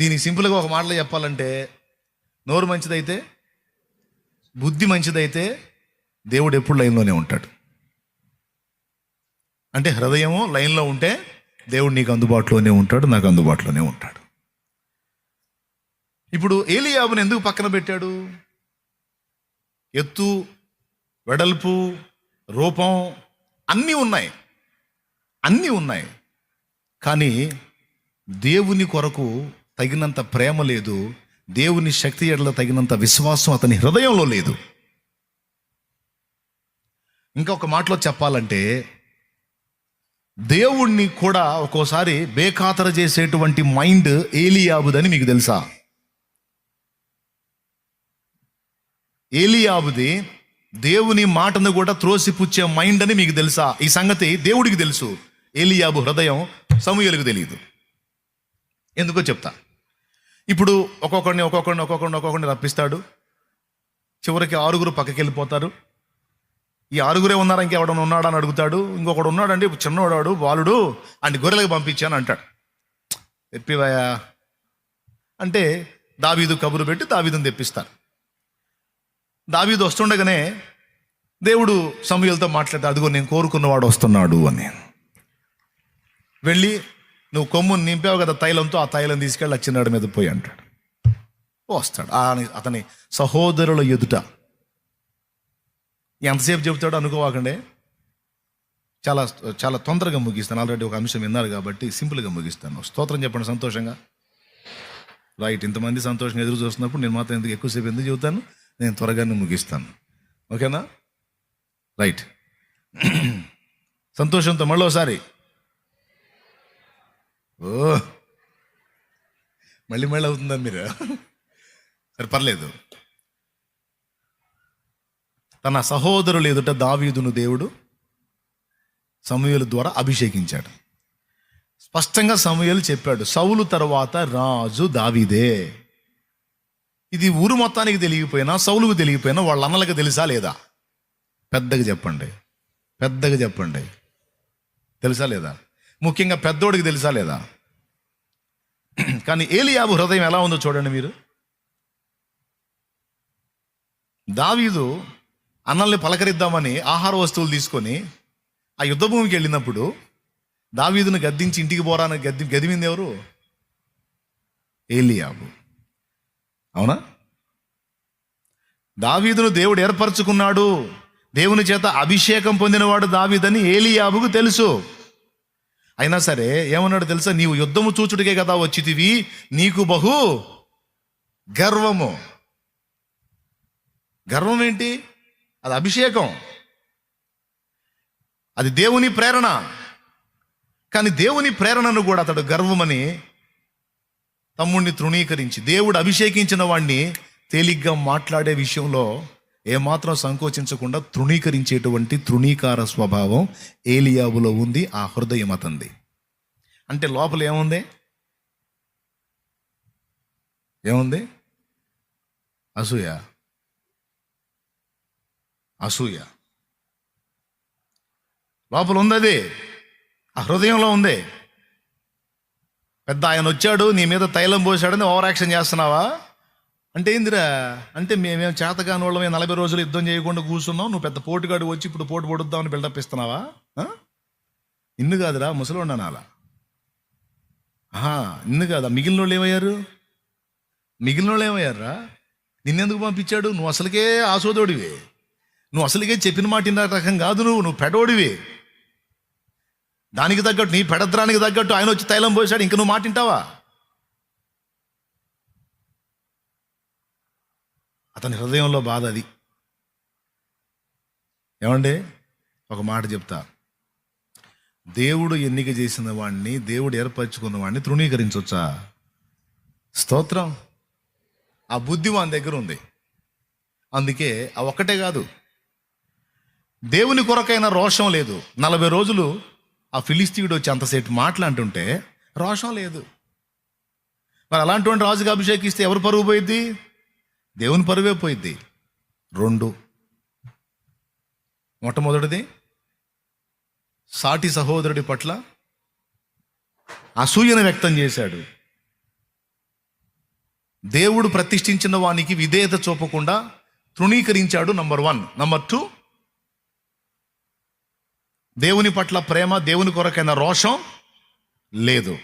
దీనికి సింపుల్గా ఒక మాటలో చెప్పాలంటే నోరు మంచిదైతే బుద్ధి మంచిదైతే దేవుడు ఎప్పుడు లైన్లోనే ఉంటాడు. అంటే హృదయము లైన్లో ఉంటే దేవుడు నీకు అందుబాటులోనే ఉంటాడు నాకు అందుబాటులోనే ఉంటాడు. ఇప్పుడు ఏలియాబుని ఎందుకు పక్కన పెట్టాడు? ఎత్తు వెడల్పు రూపం అన్నీ ఉన్నాయి. అన్నీ ఉన్నాయి. కానీ దేవుని కొరకు తగినంత ప్రేమ లేదు. దేవుని శక్తి ఎడల తగినంత విశ్వాసం అతని హృదయంలో లేదు. ఇంకా ఒక మాటలో చెప్పాలంటే దేవుణ్ణి కూడా ఒక్కోసారి బేఖాతర చేసేటువంటి మైండ్ ఏలియాబుదని మీకు తెలుసా? ఏలియాబుది దేవుని మాటను కూడా త్రోసిపుచ్చే మైండ్ అని మీకు తెలుసా? ఈ సంగతి దేవుడికి తెలుసు. ఏలియాబు హృదయం సమూహలకు తెలియదు ఎందుకో చెప్తా. ఇప్పుడు ఒక్కొక్కడిని ఒక్కొక్కడిని ఒక్కొక్కడిని ఒక్కొక్కడిని రప్పిస్తాడు. చివరికి ఆరుగురు పక్కకి వెళ్ళిపోతారు ఈ ఆరుగురే ఉన్నారా? ఇంకెవడన్నా ఉన్నాడా అని అడుగుతాడు. ఇంకొకడు ఉన్నాడండి చిన్నవాడు బాలుడు అండ్ గొర్రెలకు పంపించాను అంటాడు. తెప్పివయా అంటే దావీదు కబురు పెట్టి దావీదుని తెప్పిస్తారు. దావీదు వస్తుండగానే దేవుడు సమూహలతో మాట్లాడతాడు అదిగో నేను కోరుకున్నవాడు వస్తున్నాడు అని. వెళ్ళి నువ్వు కొమ్ముని నింపావు కదా తైలంతో ఆ తైలం తీసుకెళ్ళి వచ్చినాడు మీద పోయి అంటాడు. వస్తాడు. ఆ- అతని సహోదరుల ఎదుట. ఎంతసేపు చెబుతాడో అనుకోవాకండి. చాలా చాలా తొందరగా ముగిస్తాను. ఆల్రెడీ ఒక అంశం విన్నారు కాబట్టి సింపుల్గా ముగిస్తాను. స్తోత్రం చెప్పండి సంతోషంగా. రైట్ ఇంతమంది సంతోషంగా ఎదురు చూస్తున్నప్పుడు నేను మాత్రం ఎందుకు ఎక్కువసేపు ఎందుకు చెబుతాను? నేను త్వరగానే ముగిస్తాను. ఓకేనా? రైట్. సంతోషంతో మళ్ళీ ఒకసారి ఓ. మళ్ళీ మళ్ళీ అవుతుందా మీరు? సరే పర్లేదు. తన సహోదరులు ఎదుట దావీదును దేవుడు సమూహల ద్వారా అభిషేకించాడు. స్పష్టంగా సమూహలు చెప్పాడు సౌలు తర్వాత రాజు దావీదే. ఇది ఊరు మొత్తానికి తెలియకపోయినా సౌలుకు తెలియకపోయినా వాళ్ళ అన్నలకు తెలుసా లేదా? పెద్దగా చెప్పండి. పెద్దగా చెప్పండి. తెలుసా లేదా? ముఖ్యంగా పెద్దోడికి తెలుసా లేదా? కానీ ఏలియాబు హృదయం ఎలా ఉందో చూడండి మీరు. దావీదు అన్నల్ని పలకరిద్దామని ఆహార వస్తువులు తీసుకొని ఆ యుద్ధ భూమికి వెళ్ళినప్పుడు దావీదును గద్దించి ఇంటికి పోరాని గద్ది గదిమింది ఎవరు? ఏలియాబు. అవునా? దావీదును దేవుడు ఏర్పరచుకున్నాడు. దేవుని చేత అభిషేకం పొందినవాడు దావీదని ఏలియాబుకు తెలుసు. అయినా సరే ఏమన్నాడు తెలుసా? నీవు యుద్ధము చూచుడికే కదా వచ్చితివి నీకు బహు గర్వము. గర్వం ఏంటి? అది అభిషేకం. అది దేవుని ప్రేరణ. కానీ దేవుని ప్రేరణను కూడా అతడు గర్వమని తమ్ముడిని తృణీకరించి దేవుడు అభిషేకించిన వాణ్ణి తేలిగ్గా మాట్లాడే విషయంలో ఏమాత్రం సంకోచించకుండా తృణీకరించేటువంటి తృణీకార స్వభావం ఏలియాబులో ఉంది ఆ హృదయం అతంది. అంటే లోపల ఏముంది? ఏముంది? అసూయ. అసూయ. లోపల ఉంది అది. ఆ హృదయంలో ఉంది. పెద్ద ఆయన వచ్చాడు నీ మీద తైలం పోసాడని ఓవర్ యాక్షన్ చేస్తున్నావా? అంటే ఏందిరా అంటే మేమేం చేతకాని వాళ్ళమే నలభై రోజులు యుద్ధం చేయకుండా కూర్చున్నాం. నువ్వు పెద్ద పోటుగాడు వచ్చి ఇప్పుడు పోటు పొడుద్దామని బిల్డప్ ఇస్తున్నావా? ఇన్ను కాదురా ముసలోడు అలా ఆహా ఇన్ను కాదా? మిగిలిన వాళ్ళు ఏమయ్యారు? మిగిలిన వాళ్ళు ఏమయ్యారా నిన్నెందుకు పంపించాడు? నువ్వు అసలుకే ఆసోదోడివే. నువ్వు అసలుకే చెప్పిన మాట ఇన్న రకం కాదు నువ్వు నువ్వు పెడోడివే. దానికి తగ్గట్టు నీ పెడద్రానికి తగ్గట్టు ఆయన వచ్చి తైలం పోసాడు ఇంక నువ్వు మాటింటావా అతని హృదయంలో బాధ అది. ఏమండి? ఒక మాట చెప్తా. దేవుడు ఎన్నిక చేసిన వాడిని దేవుడు ఏర్పరచుకున్న వాడిని తృణీకరించవచ్చా స్తోత్రం. ఆ బుద్ధి వాని దగ్గర ఉంది. అందుకే ఆ ఒక్కటే కాదు. దేవుని కొరకైన రోషం లేదు. నలభై రోజులు ఆ ఫిలిస్తీయుడు వచ్చి అంతసేపు మాట్లాడుతుంటే రోషం లేదు. మరి అలాంటి రాజుగా అభిషేకిస్తే ఎవరు పరుగు పోయిద్ది? దేవుని పరువే పోయిద్ది. రెండు. మొట్టమొదటిది సాటి సహోదరుడి పట్ల అసూయను వ్యక్తం చేశాడు. దేవుడు ప్రతిష్ఠించిన వానికి విధేయత చూపకుండా తృణీకరించాడు నంబర్ వన్. నంబర్ టూ దేవుని పట్ల ప్రేమ దేవుని కొరకైన రోషం లేదు.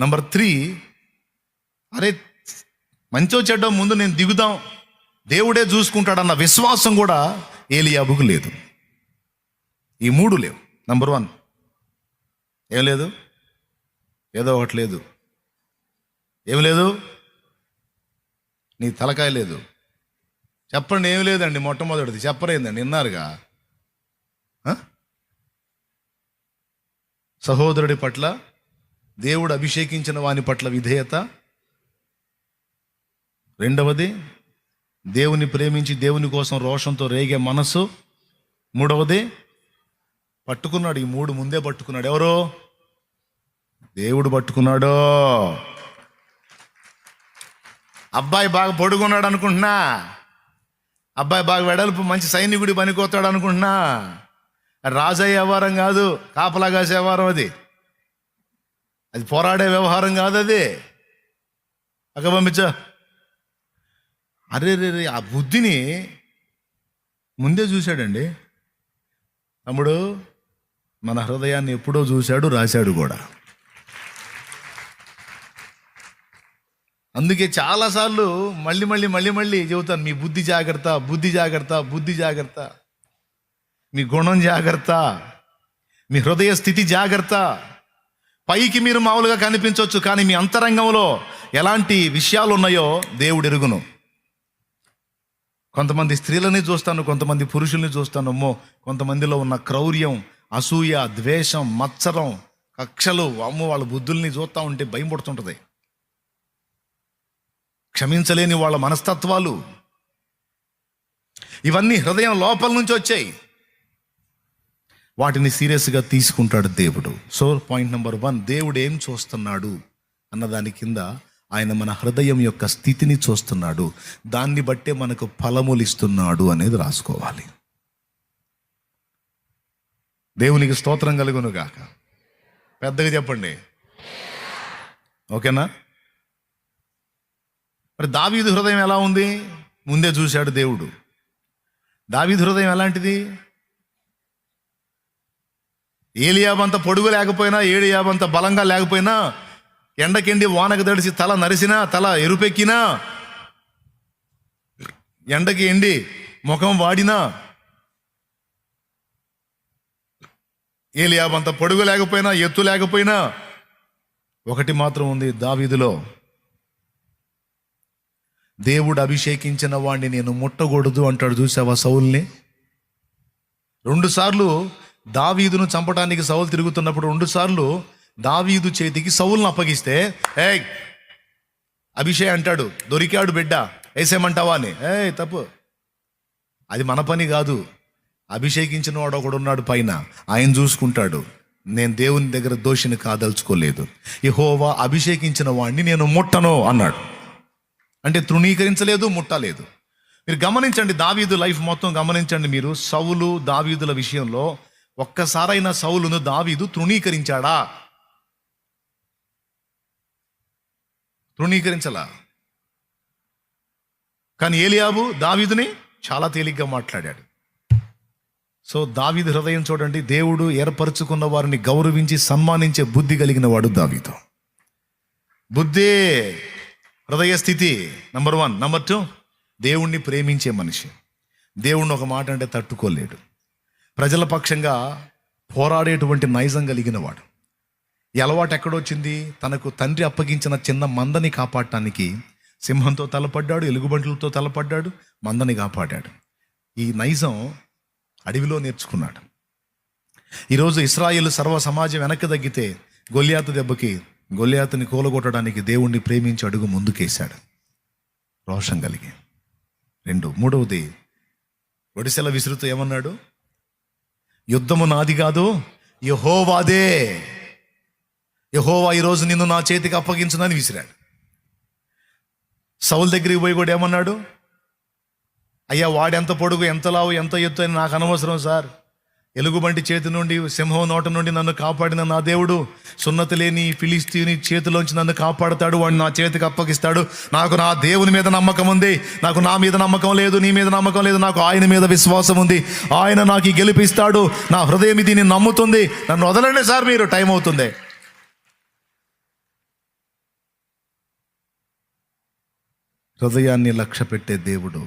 నంబర్ త్రీ అరే మంచో చెడ్డో ముందు నేను దిగుదాం. దేవుడే చూసుకుంటాడన్న విశ్వాసం కూడా ఏలియాబుకు లేదు. ఈ మూడు లేవు. నంబర్ వన్ ఏం లేదు? ఏదో ఒకటి లేదు. ఏం లేదు? నీ తలకాయ లేదు. చెప్పండి ఏం లేదండి మొట్టమొదటిది. చెప్పరేందండి విన్నారుగా? ఆ? సహోదరుడి పట్ల దేవుడు అభిషేకించిన వాని పట్ల విధేయత రెండవది దేవుని ప్రేమించి దేవుని కోసం రోషంతో రేగే మనసు మూడవది పట్టుకున్నాడు ఈ మూడు ముందే పట్టుకున్నాడు. ఎవరు? దేవుడు పట్టుకున్నాడు. అబ్బాయి బాగా పొడుగున్నాడు అనుకుంటున్నా. అబ్బాయి బాగా వెడల్పు మంచి సైనికుడి పనికొస్తాడు అనుకుంటున్నా. రాజయ్య వ్యవహారం కాదు కాపలా కాసే వ్యవహారం అది. అది పోరాడే వ్యవహారం కాదు అది. అక్క పంపించా. అరే రే రే ఆ బుద్ధిని ముందే చూశాడండి. తమ్ముడు మన హృదయాన్ని ఎప్పుడో చూశాడు రాశాడు కూడా. అందుకే చాలాసార్లు మళ్ళీ మళ్ళీ మళ్ళీ మళ్ళీ చెబుతాను మీ బుద్ధి జాగ్రత్త బుద్ధి జాగ్రత్త బుద్ధి జాగ్రత్త. మీ గుణం జాగ్రత్త మీ హృదయ స్థితి జాగ్రత్త. పైకి మీరు మామూలుగా కనిపించవచ్చు కానీ మీ అంతరంగంలో ఎలాంటి విషయాలు ఉన్నాయో దేవుడు ఎరుగును. కొంతమంది స్త్రీలని చూస్తాను కొంతమంది పురుషుల్ని చూస్తాను. అమ్మో కొంతమందిలో ఉన్న క్రౌర్యం అసూయ ద్వేషం మత్సరం కక్షలు అమ్మో వాళ్ళ బుద్ధుల్ని చూస్తూ ఉంటే భయం పడుతుంటుంది. క్షమించలేని వాళ్ళ మనస్తత్వాలు. ఇవన్నీ హృదయం లోపల నుంచి వచ్చాయి. వాటిని సీరియస్గా తీసుకుంటాడు దేవుడు. సో పాయింట్ నెంబర్ వన్ దేవుడు ఏం చూస్తున్నాడు అన్నదాని కింద ఆయన మన హృదయం యొక్క స్థితిని చూస్తున్నాడు. దాన్ని బట్టే మనకు ఫలములు ఇస్తున్నాడు అనేది రాసుకోవాలి. దేవునికి స్తోత్రం కలుగును గాక పెద్దగా చెప్పండి. ఓకేనా? మరి దావీదు హృదయం ఎలా ఉంది? ముందే చూశాడు దేవుడు. దావీదు హృదయం ఎలాంటిది? ఏలియాబంత పొడుగు లేకపోయినా ఏలియాబంత బలంగా లేకపోయినా ఎండకెండి వానకు తడిసి తల నరిసినా తల ఎరుపెక్కినా ఎండకి ఎండి ముఖం వాడినా ఏలియాబంత పొడుగు లేకపోయినా ఎత్తు లేకపోయినా ఒకటి మాత్రం ఉంది దావీదులో. దేవుడు అభిషేకించిన వాడిని నేను ముట్టకూడదు అంటాడు చూసావా సౌల్ని? రెండుసార్లు దావీదును చంపడానికి సౌలు తిరుగుతున్నప్పుడు రెండు సార్లు దావీదు చేతికి సౌల్ని అప్పగిస్తే ఏ అభిషేక్ అంటాడు దొరికాడు బిడ్డ వేసేయమంటావా అని. ఏ తప్పు. అది మన పని కాదు. అభిషేకించిన వాడు ఒకడు ఉన్నాడు పైన. ఆయన చూసుకుంటాడు. నేను దేవుని దగ్గర దోషిని కాదలుచుకోలేదు. యహోవా అభిషేకించిన వాడిని నేను ముట్టను అన్నాడు. అంటే తృణీకరించలేదు ముట్టలేదు. మీరు గమనించండి దావీదు లైఫ్ మొత్తం గమనించండి మీరు. సౌలు దావీదుల విషయంలో ఒక్కసారైనా సౌలును దావీదు తృణీకరించాడా? తృణీకరించలా? కానీ ఏలియాబు దావీదుని చాలా తేలిగ్గా మాట్లాడాడు. సో దావీదు హృదయం చూడండి దేవుడు ఏర్పరచుకున్న వారిని గౌరవించి సన్మానించే బుద్ధి కలిగిన వాడు దావీదు. బుద్ధి హృదయ స్థితి నంబర్ వన్. నంబర్ టూ దేవుణ్ణి ప్రేమించే మనిషి. దేవుణ్ణి ఒక మాట అంటే తట్టుకోలేడు. ప్రజల పక్షంగా పోరాడేటువంటి నైజం కలిగిన వాడు. ఈ అలవాటు ఎక్కడొచ్చింది? తనకు తండ్రి అప్పగించిన చిన్న మందని కాపాడటానికి సింహంతో తలపడ్డాడు ఎలుగుబంట్లతో తలపడ్డాడు మందని కాపాడాడు. ఈ నైజం అడవిలో నేర్చుకున్నాడు. ఈరోజు ఇస్రాయేల్ సర్వ సమాజం వెనక్కి తగ్గితే గొల్యాతు దెబ్బకి గొల్యాతుని కూలగొట్టడానికి దేవుణ్ణి ప్రేమించి అడుగు ముందుకేశాడు. రోషం కలిగి. రెండు. మూడవది ఒడిసెల విసురుతూ ఏమన్నాడు? యుద్ధము నాది కాదు యహోవాదే! యహోవా ఈరోజు నిన్ను నా చేతికి అప్పగించునని విసిరాడు. సౌల్ దగ్గరికి పోయి కూడా ఏమన్నాడు? అయ్యా వాడెంత పొడుగు ఎంత లావు ఎంత ఎత్తు అని నాకు అనవసరం సార్. ఎలుగుబంటి చేతి నుండి సింహం నోట నుండి నన్ను కాపాడిన నా దేవుడు సున్నతి లేని ఫిలిస్తీని చేతిలోంచి నన్ను కాపాడుతాడు. వాడిని నా చేతికి అప్పగిస్తాడు. నాకు నా దేవుని మీద నమ్మకం ఉంది. నాకు నా మీద నమ్మకం లేదు నీ మీద నమ్మకం లేదు. నాకు ఆయన మీద విశ్వాసం ఉంది. ఆయన నాకు గెలిపిస్తాడు. నా హృదయం దీన్ని నమ్ముతుంది. నన్ను వదలండి సార్ మీరు. టైం అవుతుంది. హృదయాన్ని లక్ష్య పెట్టే దేవుడు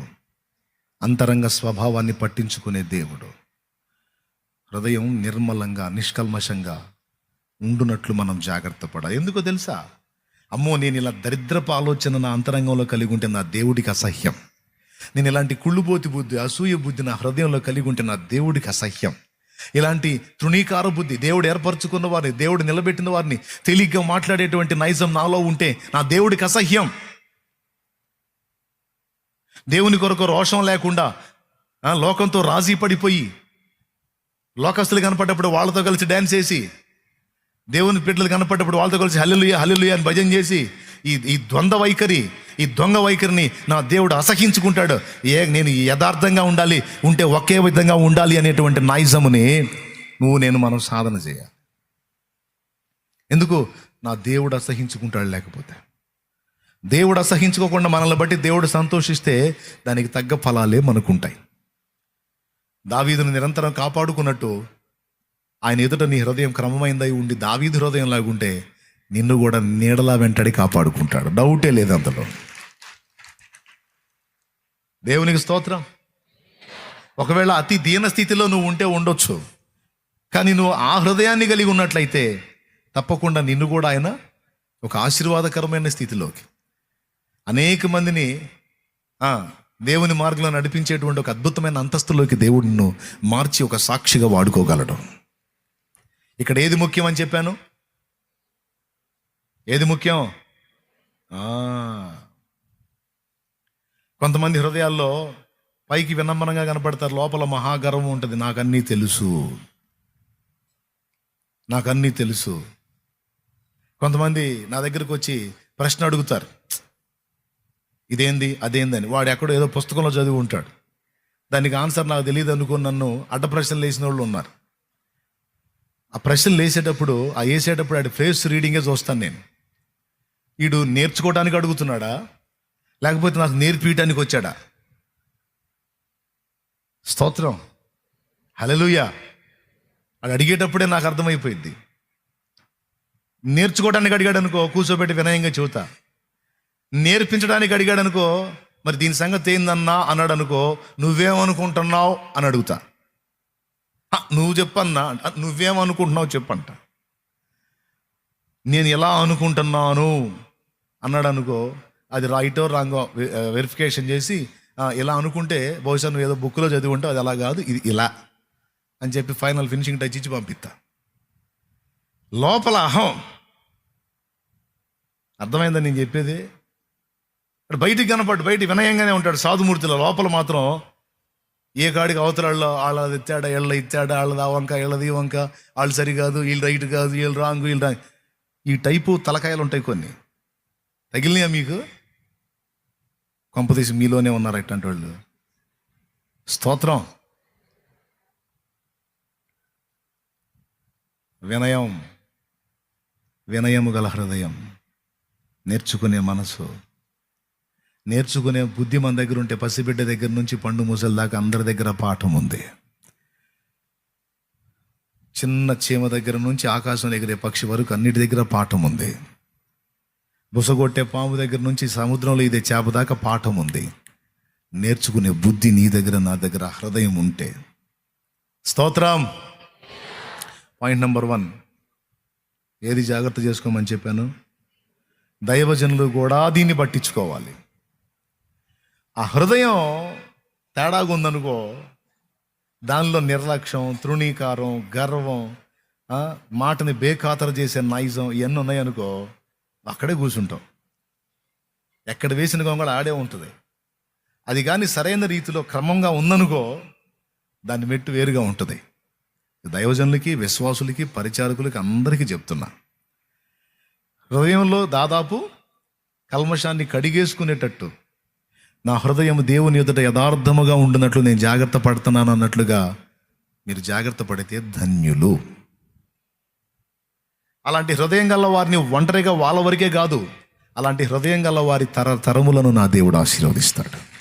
అంతరంగ స్వభావాన్ని పట్టించుకునే దేవుడు. హృదయం నిర్మలంగా నిష్కల్మషంగా ఉండునట్లు మనం జాగ్రత్త పడాలి. ఎందుకో తెలుసా? అమ్మో నేను ఇలా దరిద్రపు ఆలోచన నా అంతరంగంలో కలిగి ఉంటే నా దేవుడికి అసహ్యం. నేను ఇలాంటి కుళ్ళుబోతి బుద్ధి అసూయ బుద్ధి నా హృదయంలో కలిగి ఉంటే నా దేవుడికి అసహ్యం. ఇలాంటి తృణీకార బుద్ధి దేవుడు ఏర్పరచుకున్న వారిని దేవుడు నిలబెట్టిన వారిని తేలిగ్గా మాట్లాడేటువంటి నైజం నాలో ఉంటే నా దేవుడికి అసహ్యం. దేవుని కొరకు రోషం లేకుండా ఆ, లోకంతో రాజీ పడిపోయి లోకస్తులు కనపడ్డప్పుడు వాళ్ళతో కలిసి డ్యాన్స్ చేసి దేవుని బిడ్డలు కనపడ్డప్పుడు వాళ్ళతో కలిసి హల్లులుయ హల్లులుయ అని భజన చేసి ఈ ఈ ద్వంద్వ వైఖరి ఈ దొంగ వైఖరిని నా దేవుడు అసహించుకుంటాడు. ఏ నేను యథార్థంగా ఉండాలి ఉంటే ఒకే విధంగా ఉండాలి అనేటువంటి నాయిజముని నువ్వు నేను మనం సాధన చేయాలి. ఎందుకు? నా దేవుడు అసహించుకుంటాడు లేకపోతే. దేవుడు అసహించుకోకుండా మనల్ని బట్టి దేవుడు సంతోషిస్తే దానికి తగ్గ ఫలాలే మనకుంటాయి. దావీదును నిరంతరం కాపాడుకున్నట్టు ఆయన ఎదుట నీ హృదయం క్రమమైందై ఉండి దావీదు హృదయం లాగుంటే నిన్ను కూడా నీడలా వెంటడి కాపాడుకుంటాడు. డౌటే లేదు అందులో. దేవునికి స్తోత్రం. ఒకవేళ అతి దీన స్థితిలో నువ్వు ఉంటే ఉండొచ్చు. కానీ నువ్వు ఆ హృదయాన్ని కలిగి ఉన్నట్లయితే తప్పకుండా నిన్ను కూడా ఆయన ఒక ఆశీర్వాదకరమైన స్థితిలోకి అనేక మందిని దేవుని మార్గంలో నడిపించేటువంటి ఒక అద్భుతమైన అంతస్తులోకి దేవుడిను మార్చి ఒక సాక్షిగా వాడుకోగలడు. ఇక్కడ ఏది ముఖ్యం అని చెప్పాను? ఏది ముఖ్యం? కొంతమంది హృదయాల్లో పైకి వినమ్రంగా కనపడతారు లోపల మహాగర్వం ఉంటుంది. నాకన్నీ తెలుసు. నాకన్నీ తెలుసు. కొంతమంది నా దగ్గరకు వచ్చి ప్రశ్న అడుగుతారు. ఇదేంది అదేందని వాడు ఎక్కడో ఏదో పుస్తకంలో చదివి ఉంటాడు. దానికి ఆన్సర్ నాకు తెలియదు అనుకుని నన్ను అడ్డ ప్రశ్నలు వేసిన వాళ్ళు ఉన్నారు. ఆ ప్రశ్నలు వేసేటప్పుడు ఆ వేసేటప్పుడు ఆడి ఫేస్ రీడింగే చూస్తాను నేను. వీడు నేర్చుకోవడానికి అడుగుతున్నాడా? లేకపోతే నాకు నేర్పించడానికి వచ్చాడా? స్తోత్రం. హలలుయా అది అడిగేటప్పుడే నాకు అర్థమైపోయింది. నేర్చుకోవడానికి అడిగాడు అనుకో కూర్చోబెట్టి వినయంగా చెబుతా. నేర్పించడానికి అడిగాడు అనుకో మరి దీని సంగతి ఏందన్నా అన్నాడు అనుకో నువ్వేమనుకుంటున్నావు అని అడుగుతా. నువ్వు చెప్పన్నా నువ్వేమనుకుంటున్నావు చెప్పంట. నేను ఎలా అనుకుంటున్నాను అన్నాడు అనుకో అది రైటో రాంగో వెరిఫికేషన్ చేసి ఇలా అనుకుంటే బహుశా నువ్వు ఏదో బుక్లో చదివి ఉంటే అది అలా కాదు ఇది ఇలా అని చెప్పి ఫైనల్ ఫినిషింగ్ టచ్ ఇచ్చి పంపిస్తా లోపల అహం! అర్థమైందా నేను చెప్పేది? బయటికి కనపడు బయట వినయంగానే ఉంటాడు సాధుమూర్తిలో. లోపల మాత్రం ఏ కాడికి అవతలాళ్ళలో వాళ్ళ ఇచ్చాడా వీళ్ళ ఇచ్చాడా వాళ్ళది ఆ వంక వీళ్ళది ఈ వంక వాళ్ళు సరి కాదు వీళ్ళు రైట్ కాదు వీళ్ళు రాంగ్ వీళ్ళు రాంగ్. ఈ టైపు తలకాయలు ఉంటాయి కొన్ని. తగిలినాయా మీకు? కొంపదీసి మీలోనే ఉన్నారు ఇట్లాంటి వాళ్ళు. స్తోత్రం. వినయం. వినయము గల హృదయం. నేర్చుకునే మనసు. నేర్చుకునే బుద్ధి మన దగ్గర ఉంటే పసిబిడ్డ దగ్గర నుంచి పండు ముసలి దాకా అందరి దగ్గర పాఠం ఉంది. చిన్న చీమ దగ్గర నుంచి ఆకాశం ఎగిరే పక్షి వరకు అన్నిటి దగ్గర పాఠం ఉంది. బుసగొట్టే పాము దగ్గర నుంచి సముద్రంలో ఇదే చేప దాకా పాఠం ఉంది. నేర్చుకునే బుద్ధి నీ దగ్గర నా దగ్గర హృదయం ఉంటే. స్తోత్రం. Point number one. ఏది జాగ్రత్త చేసుకోమని చెప్పాను? దైవజనులు కూడా దీన్ని పట్టించుకోవాలి. ఆ హృదయం తేడాగా ఉందనుకో దానిలో నిర్లక్ష్యం తృణీకారం గర్వం మాటని బేఖాతరు చేసే నైజం ఇవన్నీ ఉన్నాయనుకో అక్కడే కూర్చుంటాం. ఎక్కడ వేసిన గొంగళ ఆడే ఉంటుంది. అది కానీ సరైన రీతిలో క్రమంగా ఉందనుకో దాని మెట్టు వేరుగా ఉంటుంది. దైవజనులకి విశ్వాసులకి పరిచారకులకి అందరికీ చెప్తున్నా. హృదయంలో దాదాపు కల్మషాన్ని కడిగేసుకునేటట్టు నా హృదయం దేవుని ఎదుట యథార్థముగా ఉండినట్లు నేను జాగ్రత్త పడుతున్నాను అన్నట్లుగా మీరు జాగ్రత్త పడితే ధన్యులు. అలాంటి హృదయం గల వారిని ఒంటరిగా వాళ్ళ వరకే కాదు అలాంటి హృదయం గల వారి తర తరములను నా దేవుడు ఆశీర్వదిస్తాడు.